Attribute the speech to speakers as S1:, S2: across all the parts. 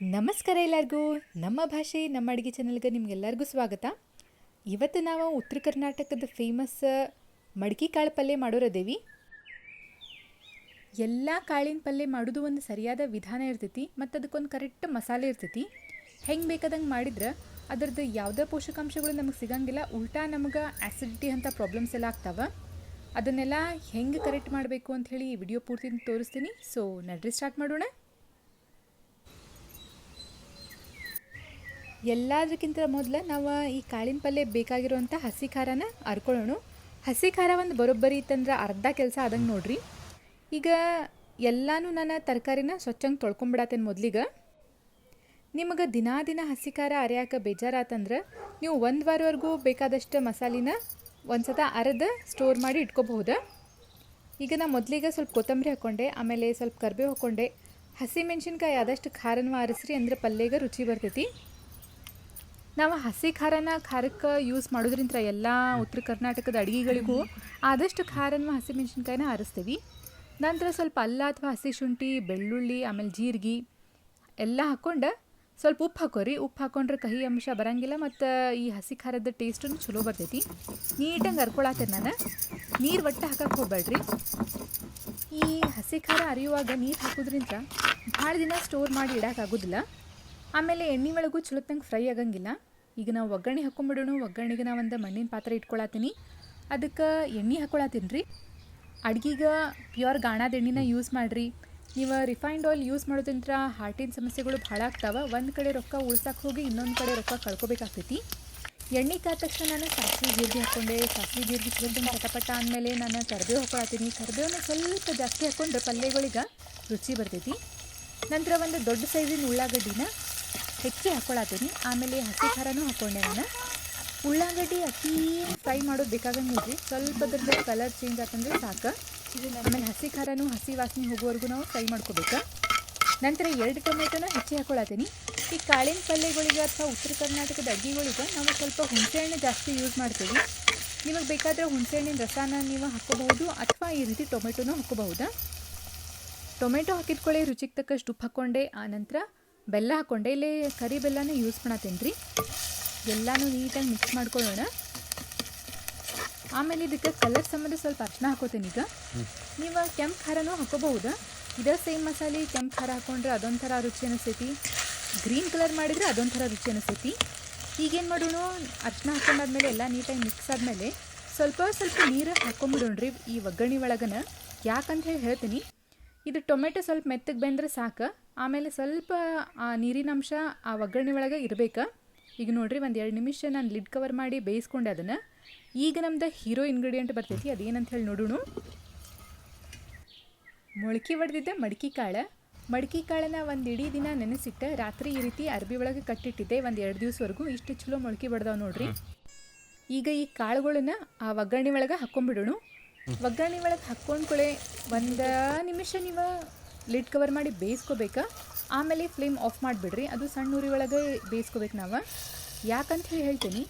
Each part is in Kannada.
S1: ನಮಸ್ಕಾರ ಎಲ್ಲರಿಗೂ. ನಮ್ಮ ಭಾಷೆ, ನಮ್ಮ ಅಡುಗೆ ಚಾನಲ್ಗೆ ನಿಮಗೆಲ್ಲರಿಗೂ ಸ್ವಾಗತ. ಇವತ್ತು ನಾವು ಉತ್ತರ ಕರ್ನಾಟಕದ ಫೇಮಸ್ ಮಡಕಿ ಕಾಳು ಪಲ್ಯ ಮಾಡೋರದೇವಿ. ಎಲ್ಲ ಕಾಳಿನ ಪಲ್ಯ ಮಾಡೋದು ಒಂದು ಸರಿಯಾದ ವಿಧಾನ ಇರ್ತೈತಿ, ಮತ್ತು ಅದಕ್ಕೊಂದು ಕರೆಕ್ಟ್ ಮಸಾಲೆ ಇರ್ತೈತಿ. ಹೆಂಗೆ ಬೇಕಾದಂಗೆ ಮಾಡಿದ್ರೆ ಅದರದ್ದು ಯಾವುದೇ ಪೋಷಕಾಂಶಗಳು ನಮಗೆ ಸಿಗಂಗಿಲ್ಲ, ಉಲ್ಟಾ ನಮಗೆ ಆ್ಯಸಿಡಿಟಿ ಅಂತ ಪ್ರಾಬ್ಲಮ್ಸ್ ಎಲ್ಲ ಆಗ್ತಾವೆ. ಅದನ್ನೆಲ್ಲ ಹೆಂಗೆ ಕರೆಕ್ಟ್ ಮಾಡಬೇಕು ಅಂಥೇಳಿ ಈ ವಿಡಿಯೋ ಪೂರ್ತಿ ತೋರಿಸ್ತೀನಿ. ಸೊ ನಡ್ರಿ ಸ್ಟಾರ್ಟ್ ಮಾಡೋಣ. ಎಲ್ಲದಕ್ಕಿಂತ ಮೊದಲು ನಾವು ಈ ಕಾಳಿನ ಪಲ್ಯ ಬೇಕಾಗಿರುವಂಥ ಹಸಿ ಖಾರನ ಅರ್ಕೊಳ್ಳೋಣ. ಹಸಿ ಖಾರ ಒಂದು ಬರೋಬ್ಬರಿ ಇತ್ತಂದ್ರೆ ಅರ್ಧ ಕೆಲಸ ಆದಂಗೆ ನೋಡ್ರಿ. ಈಗ ಎಲ್ಲನೂ ನಾನು ತರಕಾರಿನ ಸ್ವಚ್ಛಂಗೆ ತೊಳ್ಕೊಂಬಿಡತ್ತೇನೆ ಮೊದಲಿಗೆ. ನಿಮಗೆ ದಿನಾ ದಿನ ಹಸಿ ಖಾರ ಅರೆಯಾಕ ಬೇಜಾರಾತಂದ್ರೆ ನೀವು ಒಂದು ವಾರವರೆಗೂ ಬೇಕಾದಷ್ಟು ಮಸಾಲಿನ ಒಂದು ಸತ ಅರೆದು ಸ್ಟೋರ್ ಮಾಡಿ ಇಟ್ಕೋಬಹುದು. ಈಗ ನಾ ಮೊದಲಿಗೆ ಸ್ವಲ್ಪ ಕೊತ್ತಂಬರಿ ಹಾಕ್ಕೊಂಡೆ ಆಮೇಲೆ ಸ್ವಲ್ಪ ಕರ್ಬೇವು ಹಾಕ್ಕೊಂಡೆ ಹಸಿ ಮೆಣಸಿನ್ಕಾಯಿ ಆದಷ್ಟು ಖಾರನೂ ಆರಿಸ್ರಿ ಅಂದ್ರೆ ಪಲ್ಯಗೆ ರುಚಿ ಬರ್ತೈತಿ. ನಾವು ಹಸಿ ಖಾರನ ಖಾರಕ್ಕೆ ಯೂಸ್ ಮಾಡೋದ್ರಿಂದ ಎಲ್ಲ ಉತ್ತರ ಕರ್ನಾಟಕದ ಅಡುಗೆಗಳಿಗೂ ಆದಷ್ಟು ಖಾರನ ಹಸಿ ಮೆಣಸಿನ್ಕಾಯಿನ ಆರಿಸ್ತೀವಿ. ನಂತರ ಸ್ವಲ್ಪ ಅಲ್ಲ ಅಥವಾ ಹಸಿ ಶುಂಠಿ, ಬೆಳ್ಳುಳ್ಳಿ, ಆಮೇಲೆ ಜೀರಿಗೆ ಎಲ್ಲ ಹಾಕ್ಕೊಂಡು ಸ್ವಲ್ಪ ಉಪ್ಪು ಹಾಕೋರಿ. ಉಪ್ಪು ಹಾಕೊಂಡ್ರೆ ಕಹಿ ಅಂಶ ಬರಂಗಿಲ್ಲ ಮತ್ತು ಈ ಹಸಿ ಖಾರದ ಟೇಸ್ಟೂ ಚಲೋ ಬರ್ತೈತಿ. ನೀಟಾಗಿ ಹರ್ಕೊಳತ್ತೆ ನಾನು. ನೀರು ಒಟ್ಟು ಹಾಕಕ್ಕೆ ಹೋಗ್ಬೇಡ್ರಿ ಈ ಹಸಿ ಖಾರ ಅರಿಯುವಾಗ ನೀರು ಹಾಕೋದ್ರಿಂದ ಭಾಳ ದಿನ ಸ್ಟೋರ್ ಮಾಡಿ ಇಡೋಕ್ಕಾಗೋದಿಲ್ಲ ಆಮೇಲೆ ಎಣ್ಣೆ ಒಳಗೂ ಚಲೋತ್ತಂಗೆ ಫ್ರೈ ಆಗಂಗಿಲ್ಲ. ಈಗ ನಾವು ಒಗ್ಗರಣೆ ಹಾಕೊಂಡ್ಬಿಡೋಣ ಒಗ್ಗರಣೆಗೆ ನಾವು ಒಂದು ಮಣ್ಣಿನ ಪಾತ್ರೆ ಇಟ್ಕೊಳತ್ತೀನಿ. ಅದಕ್ಕೆ ಎಣ್ಣೆ ಹಾಕೊಳತ್ತೀನಿ ರೀ ಅಡ್ಗಿಗೆ ಪ್ಯೂರ್ ಗಾಣದ ಎಣ್ಣೆನ ಯೂಸ್ ಮಾಡಿರಿ. ನೀವು ರಿಫೈನ್ಡ್ ಆಯಿಲ್ ಯೂಸ್ ಮಾಡೋದ್ರಿಂದ ಹಾರ್ಟಿನ ಸಮಸ್ಯೆಗಳು ಭಾಳ ಆಗ್ತಾವೆ. ಒಂದು ಕಡೆ ರೊಕ್ಕ ಉಳ್ಸಕ್ಕೆ ಹೋಗಿ ಇನ್ನೊಂದು ಕಡೆ ರೊಕ್ಕ ಕಳ್ಕೊಬೇಕಾಗ್ತೈತಿ. ಎಣ್ಣೆ ಕಾದ ತಕ್ಷಣ ನಾನು ಸಾಸಿವೆ, ಜೀರಿಗೆ ಹಾಕ್ಕೊಂಡೆ. ಸಾಸಿವೆ, ಜೀರಿಗೆ ಸ್ವಲ್ಪ ಪಟಪಟ ಅಂದಮೇಲೆ ನಾನು ಕರಿಬೇವು ಹಾಕೊಳತ್ತೀನಿ. ಕರಿಬೇವನ್ನ ಸ್ವಲ್ಪ ಜಾಸ್ತಿ ಹಾಕ್ಕೊಂಡ್ರೆ ಪಲ್ಯಗಳಿಗೆ ರುಚಿ ಬರ್ತೈತಿ. ನಂತರ ಒಂದು ದೊಡ್ಡ ಸೈಜಿನ ಉಳ್ಳಾಗಡ್ಡಿನ ಹೆಚ್ಚಿ ಹಾಕ್ಕೊಳತ್ತೀನಿ ಆಮೇಲೆ ಹಸಿ ಖಾರನೂ ಹಾಕೊಂಡೆ ನಾನು. ಉಳ್ಳಾಗಡ್ಡಿ ಅತಿ ಫ್ರೈ ಮಾಡೋದು ಬೇಕಾಗಂಗಿದ್ರಿ ಸ್ವಲ್ಪ ಅದ್ರದ್ದು ಕಲರ್ ಚೇಂಜ್ ಆತಂದ್ರೆ ಸಾಕು. ಆಮೇಲೆ ಹಸಿ ಖಾರನೂ ಹಸಿ ವಾಸನೆ ಹೋಗೋವರೆಗೂ ನಾವು ಫ್ರೈ ಮಾಡ್ಕೋಬೇಕು. ನಂತರ ಎರಡು ಟೊಮೆಟೊನ ಹೆಚ್ಚಿ ಹಾಕ್ಕೊಳತ್ತೀನಿ ಈ ಕಾಳಿನ ಪಲ್ಯಗಳಿಗೆ ಅಥವಾ ಉತ್ತರ ಕರ್ನಾಟಕದ ಅಡ್ಗೆಗಳಿಗೆ ನಾವು ಸ್ವಲ್ಪ ಹುಣಸೆಹಣ್ಣು ಜಾಸ್ತಿ ಯೂಸ್ ಮಾಡ್ತೀವಿ. ನಿಮಗೆ ಬೇಕಾದರೆ ಹುಣಸೆಹಣ್ಣಿನ ರಸಾನ ನೀವು ಹಾಕೋಬಹುದು ಅಥವಾ ಈ ರೀತಿ ಟೊಮೆಟೊನೂ ಹಾಕೋಬಹುದಾ ಟೊಮೆಟೊ ಹಾಕಿದ್ಕೊಳ್ಳಿ, ರುಚಿಗೆ ತಕ್ಕಷ್ಟು ಉಪ್ಪು ಹಾಕ್ಕೊಂಡೆ ಆನಂತರ ನಂತರ ಬೆಲ್ಲ ಹಾಕ್ಕೊಂಡೆ. ಇಲ್ಲಿ ಕರಿ ಬೆಲ್ಲನ ಯೂಸ್ ಮಾಡತ್ತೀನಿ ರೀ. ಎಲ್ಲನೂ ನೀಟಾಗಿ ಮಿಕ್ಸ್ ಮಾಡ್ಕೊಳ್ಳೋಣ. ಆಮೇಲೆ ಇದಕ್ಕೆ ಕಲರ್ ಸಂಬಂಧ ಸ್ವಲ್ಪ ಅರ್ಶಿನ ಹಾಕೋತೀನಿ ಈಗ. ನೀವು ಕೆಂಪು ಖಾರನೂ ಹಾಕೋಬಹುದು? ಇದೇ ಸೇಮ್ ಮಸಾಲೆ, ಕೆಂಪು ಖಾರ ಹಾಕೊಂಡ್ರೆ ಅದೊಂಥರ ರುಚಿ ಅನಿಸ್ತೈತಿ ಗ್ರೀನ್ ಕಲರ್ ಮಾಡಿದರೆ ಅದೊಂಥರ ರುಚಿ ಅನಿಸ್ತೈತಿ ಈಗೇನು ಮಾಡೋಣ? ಅರ್ಶಿನ ಹಾಕೊಂಡಾದ್ಮೇಲೆ ಎಲ್ಲ ನೀಟಾಗಿ ಮಿಕ್ಸ್ ಆದಮೇಲೆ ಸ್ವಲ್ಪ ಸ್ವಲ್ಪ ನೀರು ಹಾಕೊಂಬಿಡೋಣ್ರಿ ಈ ಒಗ್ಗರಣೆ ಒಳಗನ. ಯಾಕಂತ ಹೇಳಿ ಹೇಳ್ತೀನಿ ಇದು ಟೊಮೆಟೊ ಸ್ವಲ್ಪ ಮೆತ್ತಗೆ ಬೆಂದರೆ ಸಾಕು. ಆಮೇಲೆ ಸ್ವಲ್ಪ ಆ ನೀರಿನ ಅಂಶ ಆ ಒಗ್ಗರಣೆ ಒಳಗೆ ಇರಬೇಕು. ಈಗ ನೋಡಿರಿ ಒಂದು ಎರಡು ನಿಮಿಷ ನಾನು ಲಿಡ್ ಕವರ್ ಮಾಡಿ ಬೇಯಿಸ್ಕೊಂಡೆ ಅದನ್ನು. ಈಗ ನಮ್ದು ಹೀರೋ ಇಂಗ್ರೀಡಿಯೆಂಟ್ ಬರ್ತೈತಿ ಅದೇನಂತ ಹೇಳಿ ನೋಡೋಣ. ಮೊಳಕೆ ಒಡೆದಿದ್ದೆ ಮಡಿಕೆ ಕಾಳು. ಮಡಿಕೆ ಕಾಳನ್ನ ಒಂದು ಇಡೀ ದಿನ ನೆನೆಸಿಟ್ಟು ರಾತ್ರಿ ಈ ರೀತಿ ಅರ್ಬಿ ಒಳಗೆ ಕಟ್ಟಿಟ್ಟಿದ್ದೆ ಒಂದು ಎರಡು ದಿವಸವರೆಗೂ. ಇಷ್ಟು ಚಲೋ ಮೊಳಕೆ ಬಡ್ದಾವೆ ನೋಡ್ರಿ. ಈಗ ಈ ಕಾಳುಗಳನ್ನ ಆ ಒಗ್ಗರಣೆ ಒಳಗೆ ಹಾಕ್ಕೊಂಬಿಡೋಣ ಒಗ್ಗರಣೆ ಒಳಗೆ ಹಾಕ್ಕೊಂಡ್ಕೊಳ್ಳೆ ಒಂದು ನಿಮಿಷ ನೀವು ಲಿಡ್ ಕವರ್ ಮಾಡಿ ಬೇಯಿಸ್ಕೋಬೇಕು? ಆಮೇಲೆ ಫ್ಲೇಮ್ ಆಫ್ ಮಾಡಿಬಿಡ್ರಿ. ಅದು ಸಣ್ಣ ಉರಿ ಒಳಗೆ ಬೇಯಿಸ್ಕೋಬೇಕು ನಾವು. ಯಾಕಂತ ಹೇಳಿ ಹೇಳ್ತೀನಿ,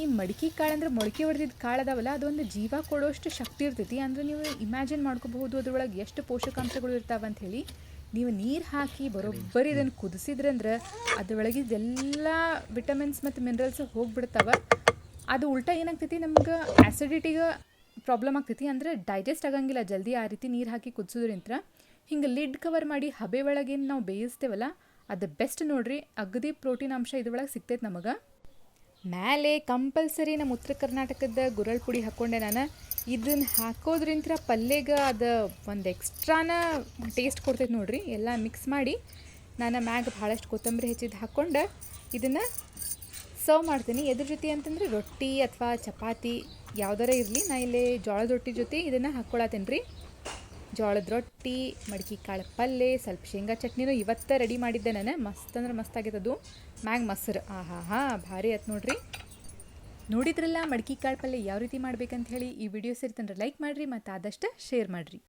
S1: ಈ ಮಡಿಕೆ ಕಾಳು ಅಂದ್ರೆ ಮೊಳಕೆ ಹೊಡೆದಿದ್ದ ಕಾಳು ಅದಾವಲ್ಲ, ಅದೊಂದು ಜೀವ ಕೊಡೋಷ್ಟು ಶಕ್ತಿ ಇರ್ತೈತಿ. ಅಂದರೆ ನೀವು ಇಮ್ಯಾಜಿನ್ ಮಾಡ್ಕೋಬಹುದು ಅದ್ರೊಳಗೆ ಎಷ್ಟು ಪೋಷಕಾಂಶಗಳು ಇರ್ತಾವೆ ಹೇಳಿ. ನೀವು ನೀರು ಹಾಕಿ ಬರೋಬ್ಬರಿ ಇದನ್ನು ಕುದಿಸಿದ್ರಂದ್ರೆ ಅದ್ರೊಳಗಿದ್ದೆಲ್ಲ ವಿಟಮಿನ್ಸ್ ಮತ್ತು ಮಿನರಲ್ಸ್ ಹೋಗ್ಬಿಡ್ತಾವೆ. ಅದು ಉಲ್ಟಾ ಏನಾಗ್ತೈತಿ? ನಮ್ಗೆ ಆ್ಯಸಿಡಿಟಿಗೆ ಪ್ರಾಬ್ಲಮ್ ಆಗ್ತೈತಿ ಅಂದರೆ ಡೈಜೆಸ್ಟ್ ಆಗಂಗಿಲ್ಲ. ಜಲ್ದಿ ಆ ರೀತಿ ನೀರು ಹಾಕಿ ಕುದಿಸೋದ್ರಿಂತ ಹಿಂಗೆ ಲಿಡ್ ಕವರ್ ಮಾಡಿ ಹಬೆ ಒಳಗೇನು ನಾವು ಬೇಯಿಸ್ತೇವಲ್ಲ, ಅದು ಬೆಸ್ಟ್ ನೋಡ್ರಿ. ಅಗದಿ ಪ್ರೋಟೀನ್ ಅಂಶ ಇದ್ರೊಳಗೆ ಸಿಗ್ತೈತೆ ನಮಗೆ. ಮೇಲೆ ಕಂಪಲ್ಸರಿ ನಮ್ಮ ಉತ್ತರ ಕರ್ನಾಟಕದ ಗುರಳ್ ಪುಡಿ ಹಾಕ್ಕೊಂಡೆ ನಾನು. ಇದನ್ನು ಹಾಕೋದ್ರಿಂದ ಪಲ್ಯಗೆ ಅದು ಒಂದು ಎಕ್ಸ್ಟ್ರಾನ ಟೇಸ್ಟ್ ಕೊಡ್ತೈತೆ ನೋಡ್ರಿ. ಎಲ್ಲ ಮಿಕ್ಸ್ ಮಾಡಿ ನಾನು ಮ್ಯಾಗ ಭಾಳಷ್ಟು ಕೊತ್ತಂಬರಿ ಹೆಚ್ಚಿದ್ದು ಹಾಕ್ಕೊಂಡು ಇದನ್ನು ಸರ್ವ್ ಮಾಡ್ತೀನಿ. ಎದ್ರ ಜೊತೆ ಅಂತಂದರೆ ರೊಟ್ಟಿ ಅಥವಾ ಚಪಾತಿ ಯಾವ್ದಾರ ಇರಲಿ. ನಾ ಇಲ್ಲಿ ಜೋಳದ ರೊಟ್ಟಿ ಜೊತೆ ಇದನ್ನು ಹಾಕ್ಕೊಳತೇನೆ ರೀ ಜೋಳದ ರೊಟ್ಟಿ, ಮಡಕಿ ಕಾಳು ಪಲ್ಯ ಸ್ವಲ್ಪ ಶೇಂಗಾ ಚಟ್ನಿನೂ ಇವತ್ತೇ ರೆಡಿ ಮಾಡಿದ್ದೆ ನಾನು. ಮಸ್ತ್ ಅಂದ್ರೆ ಮಸ್ತ್ ಆಗೈತೆ ಅದು ಮ್ಯಾಗ್ ಮೊಸರು. ಆಹಾ ಹಾ ಭಾರಿ ಆಯ್ತು ನೋಡ್ರಿ. ನೋಡಿದ್ರಲ್ಲ ಮಡಕಿ ಕಾಳು ಪಲ್ಯ ಯಾವ ರೀತಿ ಮಾಡ್ಬೇಕಂತ ಹೇಳಿ ಈ ವಿಡಿಯೋ ಸೇರಿತಂದ್ರೆ ಲೈಕ್ ಮಾಡಿರಿ ಮತ್ತು ಆದಷ್ಟು ಶೇರ್ ಮಾಡಿರಿ.